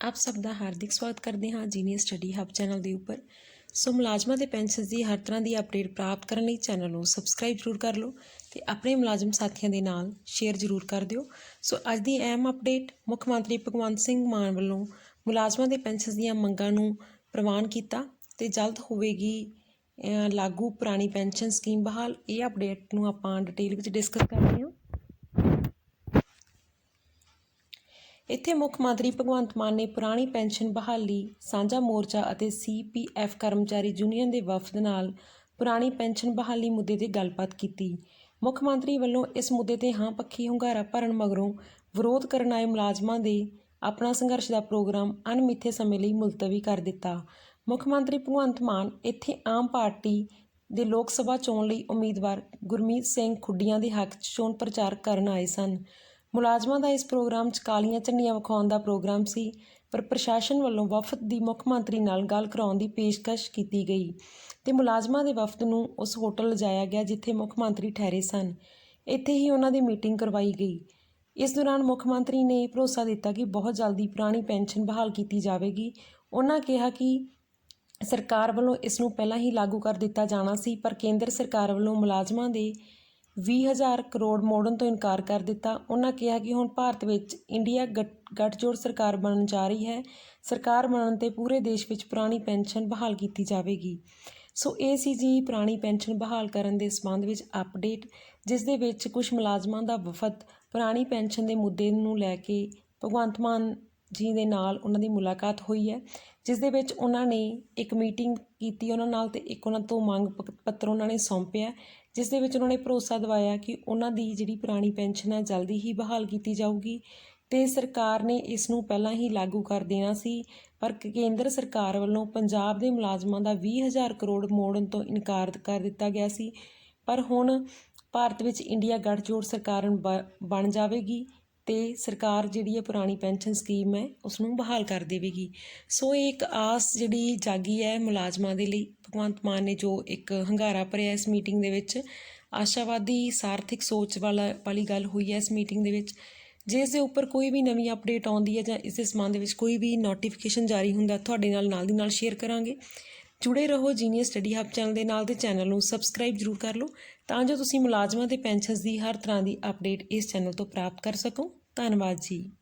ਆਪ ਸਭ ਦਾ ਹਾਰਦਿਕ ਸਵਾਗਤ ਕਰਦੇ ਹਾਂ ਜੀਨੀਅਸ ਸਟੱਡੀ ਹੱਬ ਚੈਨਲ ਦੇ ਉੱਪਰ। ਸੋ ਮੁਲਾਜ਼ਮਾਂ ਦੇ ਪੈਨਸ਼ਨਸ ਦੀ ਹਰ ਤਰ੍ਹਾਂ ਦੀ ਅਪਡੇਟ ਪ੍ਰਾਪਤ ਕਰਨ ਲਈ ਚੈਨਲ ਨੂੰ ਸਬਸਕ੍ਰਾਈਬ ਜ਼ਰੂਰ ਕਰ ਲਓ ਤੇ ਆਪਣੇ ਮੁਲਾਜ਼ਮ ਸਾਥੀਆਂ ਦੇ ਨਾਲ ਸ਼ੇਅਰ ਜ਼ਰੂਰ ਕਰ ਦਿਓ। ਸੋ ਅੱਜ ਦੀ ਅਹਿਮ ਅਪਡੇਟ, ਮੁੱਖ ਮੰਤਰੀ ਭਗਵੰਤ ਸਿੰਘ ਮਾਨ ਵੱਲੋਂ ਮੁਲਾਜ਼ਮਾਂ ਦੇ ਪੈਨਸ਼ਨਸ ਦੀਆਂ ਮੰਗਾਂ ਨੂੰ ਪ੍ਰਵਾਨ ਕੀਤਾ ਤੇ ਜਲਦ ਹੋਵੇਗੀ ਲਾਗੂ ਪੁਰਾਣੀ ਪੈਨਸ਼ਨ ਸਕੀਮ ਬਹਾਲ। ਇਹ ਅਪਡੇਟ ਨੂੰ ਆਪਾਂ ਡਿਟੇਲ ਵਿੱਚ ਡਿਸਕਸ ਕਰਦੇ ਹਾਂ। ਇੱਥੇ ਮੁੱਖ ਮੰਤਰੀ ਭਗਵੰਤ ਮਾਨ ਨੇ ਪੁਰਾਣੀ ਪੈਨਸ਼ਨ ਬਹਾਲੀ, ਸਾਂਝਾ ਮੋਰਚਾ ਅਤੇ ਸੀਪੀਐਫ ਕਰਮਚਾਰੀ ਯੂਨੀਅਨ ਦੇ ਵਫਦ ਨਾਲ ਪੁਰਾਣੀ ਪੈਨਸ਼ਨ ਬਹਾਲੀ ਮੁੱਦੇ ਤੇ ਗੱਲਬਾਤ ਕੀਤੀ। ਮੁੱਖ ਮੰਤਰੀ ਵੱਲੋਂ ਇਸ ਮੁੱਦੇ ਤੇ ਹਾਂ ਪੱਖੀ ਹੁੰਗਾਰਾ ਭਰਨ ਮਗਰੋਂ ਵਿਰੋਧ ਕਰਨ ਆਏ ਮੁਲਾਜ਼ਮਾਂ ਦੇ ਆਪਣਾ ਸੰਘਰਸ਼ ਦਾ ਪ੍ਰੋਗਰਾਮ ਅਣਮਿੱਥੇ ਸਮੇਂ ਲਈ ਮੁਲਤਵੀ ਕਰ ਦਿੱਤਾ। ਮੁੱਖ ਮੰਤਰੀ ਭਗਵੰਤ ਮਾਨ ਇੱਥੇ ਆਮ ਪਾਰਟੀ ਦੇ ਲੋਕ ਸਭਾ ਚੋਣ ਲਈ ਉਮੀਦਵਾਰ ਗੁਰਮੀਤ ਸਿੰਘ ਖੁੱਡੀਆਂ ਦੇ ਹੱਕ 'ਚ ਚੋਣ ਪ੍ਰਚਾਰ ਕਰਨ ਆਏ ਸਨ। ਮੁਲਾਜ਼ਮਾਂ ਦਾ ਇਸ ਪ੍ਰੋਗਰਾਮ 'ਚ ਕਾਲੀਆਂ ਝੰਡੀਆਂ ਵਿਖਾਉਣ ਦਾ ਪ੍ਰੋਗਰਾਮ ਸੀ, ਪਰ ਪ੍ਰਸ਼ਾਸਨ ਵੱਲੋਂ ਵਫਦ ਦੀ ਮੁੱਖ ਮੰਤਰੀ ਨਾਲ ਗੱਲ ਕਰਾਉਣ ਦੀ ਪੇਸ਼ਕਸ਼ ਕੀਤੀ ਗਈ ਤੇ ਮੁਲਾਜ਼ਮਾਂ ਦੇ ਵਫਦ ਨੂੰ ਉਸ ਹੋਟਲ ਲਿਜਾਇਆ ਗਿਆ ਜਿੱਥੇ ਮੁੱਖ ਮੰਤਰੀ ਠਹਿਰੇ ਸਨ। ਇੱਥੇ ਹੀ ਉਹਨਾਂ ਦੀ ਮੀਟਿੰਗ ਕਰਵਾਈ ਗਈ। ਇਸ ਦੌਰਾਨ ਮੁੱਖ ਮੰਤਰੀ ਨੇ ਭਰੋਸਾ ਦਿੱਤਾ ਕਿ ਬਹੁਤ ਜਲਦੀ ਪੁਰਾਣੀ ਪੈਨਸ਼ਨ ਬਹਾਲ ਕੀਤੀ ਜਾਵੇਗੀ। ਉਹਨਾਂ ਕਿਹਾ ਕਿ ਸਰਕਾਰ ਵੱਲੋਂ ਇਸ ਨੂੰ ਪਹਿਲਾਂ ਹੀ ਲਾਗੂ ਕਰ ਦਿੱਤਾ ਜਾਣਾ ਸੀ, ਪਰ ਕੇਂਦਰ ਸਰਕਾਰ ਵੱਲੋਂ ਮੁਲਾਜ਼ਮਾਂ ਦੇ 20000 ਕਰੋੜ ਮੋੜਨ ਤੋਂ ਇਨਕਾਰ ਕਰ ਦਿੱਤਾ। ਉਹਨਾਂ ਕਿਹਾ ਕਿ ਹੁਣ ਭਾਰਤ ਵਿੱਚ ਇੰਡੀਆ ਗੱਠ- ਗੱਠਜੋੜ ਸਰਕਾਰ ਬਣਨ ਜਾ ਰਹੀ ਹੈ। ਸਰਕਾਰ ਬਣਨ ਤੇ ਪੂਰੇ ਦੇਸ਼ ਵਿੱਚ ਪੁਰਾਣੀ ਪੈਨਸ਼ਨ ਬਹਾਲ ਕੀਤੀ ਜਾਵੇਗੀ। ਸੋ ਇਹ ਸੀ ਜੀ ਪੁਰਾਣੀ ਪੈਨਸ਼ਨ ਬਹਾਲ ਕਰਨ ਦੇ ਸੰਬੰਧ ਵਿੱਚ ਅਪਡੇਟ, ਜਿਸ ਦੇ ਵਿੱਚ ਕੁਝ ਮੁਲਾਜ਼ਮਾਂ ਦਾ ਵਫਦ ਪੁਰਾਣੀ ਪੈਨਸ਼ਨ ਦੇ ਮੁੱਦੇ ਨੂੰ ਲੈ ਕੇ ਭਗਵੰਤ ਮਾਨ ਜੀ ਦੇ ਨਾਲ ਉਹਨਾਂ ਦੀ ਮੁਲਾਕਾਤ ਹੋਈ ਹੈ, ਜਿਸ ਦੇ ਵਿੱਚ ਉਹਨਾਂ ਨੇ ਇੱਕ ਮੀਟਿੰਗ ਕੀਤੀ, ਉਹਨਾਂ ਨਾਲ ਤੇ ਇੱਕ ਉਹਨਾਂ ਤੋਂ ਮੰਗ ਪ- ਪੱਤਰ ਉਹਨਾਂ ਨੇ ਸੌਂਪਿਆ ਜਿਸ ਦੇ ਵਿੱਚ ਉਹਨਾਂ ਨੇ ਭਰੋਸਾ ਦਿਵਾਇਆ ਕਿ ਉਹਨਾਂ ਦੀ ਜਿਹੜੀ ਪੁਰਾਣੀ ਪੈਨਸ਼ਨ ਹੈ, ਜਲਦੀ ਹੀ ਬਹਾਲ ਕੀਤੀ ਜਾਊਗੀ ਤੇ ਸਰਕਾਰ ਨੇ ਇਸ ਨੂੰ ਪਹਿਲਾਂ ਹੀ ਲਾਗੂ ਕਰ ਦੇਣਾ ਸੀ। ਪਰ ਕੇਂਦਰ ਸਰਕਾਰ ਵੱਲੋਂ ਪੰਜਾਬ ਦੇ ਮੁਲਾਜ਼ਮਾਂ ਦਾ 20000 ਕਰੋੜ ਮੋੜਨ ਤੋਂ ਇਨਕਾਰ ਕਰ ਦਿੱਤਾ ਗਿਆ ਸੀ। ਪਰ ਹੁਣ ਭਾਰਤ ਵਿੱਚ ਇੰਡੀਆ ਗੱਠਜੋੜ ਸਰਕਾਰ ਬ- ਬਣ ਜਾਵੇਗੀ। ਅਤੇ ਸਰਕਾਰ ਜਿਹੜੀ ਹੈ ਪੁਰਾਣੀ ਪੈਨਸ਼ਨ ਸਕੀਮ ਹੈ ਉਸ ਨੂੰ ਬਹਾਲ ਕਰ ਦੇਵੇਗੀ। ਸੋ ਇਹ ਇੱਕ ਆਸ ਜਿਹੜੀ ਜਾਗੀ ਹੈ ਮੁਲਾਜ਼ਮਾਂ ਦੇ ਲਈ। ਭਗਵੰਤ ਮਾਨ ਨੇ ਜੋ ਇੱਕ ਹੰਗਾਰਾ ਭਰਿਆ ਇਸ ਮੀਟਿੰਗ ਦੇ ਵਿੱਚ, ਆਸ਼ਾਵਾਦੀ, ਸਾਰਥਿਕ ਸੋਚ ਵਾਲਾ ਵਾਲੀ ਗੱਲ ਹੋਈ ਹੈ ਇਸ ਮੀਟਿੰਗ ਦੇ ਵਿੱਚ। ਜੇ ਇਸ ਦੇ ਉੱਪਰ ਕੋਈ ਵੀ ਨਵੀਂ ਅਪਡੇਟ ਆਉਂਦੀ ਹੈ ਜਾਂ ਇਸ ਦੇ ਸੰਬੰਧ ਵਿੱਚ ਕੋਈ ਵੀ ਨੋਟੀਫਿਕੇਸ਼ਨ ਜਾਰੀ ਹੁੰਦਾ, ਤੁਹਾਡੇ ਨਾਲ ਨਾਲ ਦੀ ਨਾਲ ਸ਼ੇਅਰ ਕਰਾਂਗੇ। ਜੁੜੇ ਰਹੋ ਜੀਨੀਅਸ ਸਟੱਡੀ ਹੱਬ ਚੈਨਲ ਦੇ ਨਾਲ ਤੇ ਚੈਨਲ ਨੂੰ ਸਬਸਕ੍ਰਾਈਬ ਜ਼ਰੂਰ ਕਰ ਲਓ, ਤਾਂ ਜੋ ਤੁਸੀਂ ਮੁਲਾਜ਼ਮਾਂ ਤੇ ਪੈਨਸ਼ਨਸ ਦੀ ਹਰ ਤਰ੍ਹਾਂ ਦੀ ਅਪਡੇਟ ਇਸ ਚੈਨਲ ਤੋਂ ਪ੍ਰਾਪਤ ਕਰ ਸਕੋ। ਧੰਨਵਾਦ ਜੀ।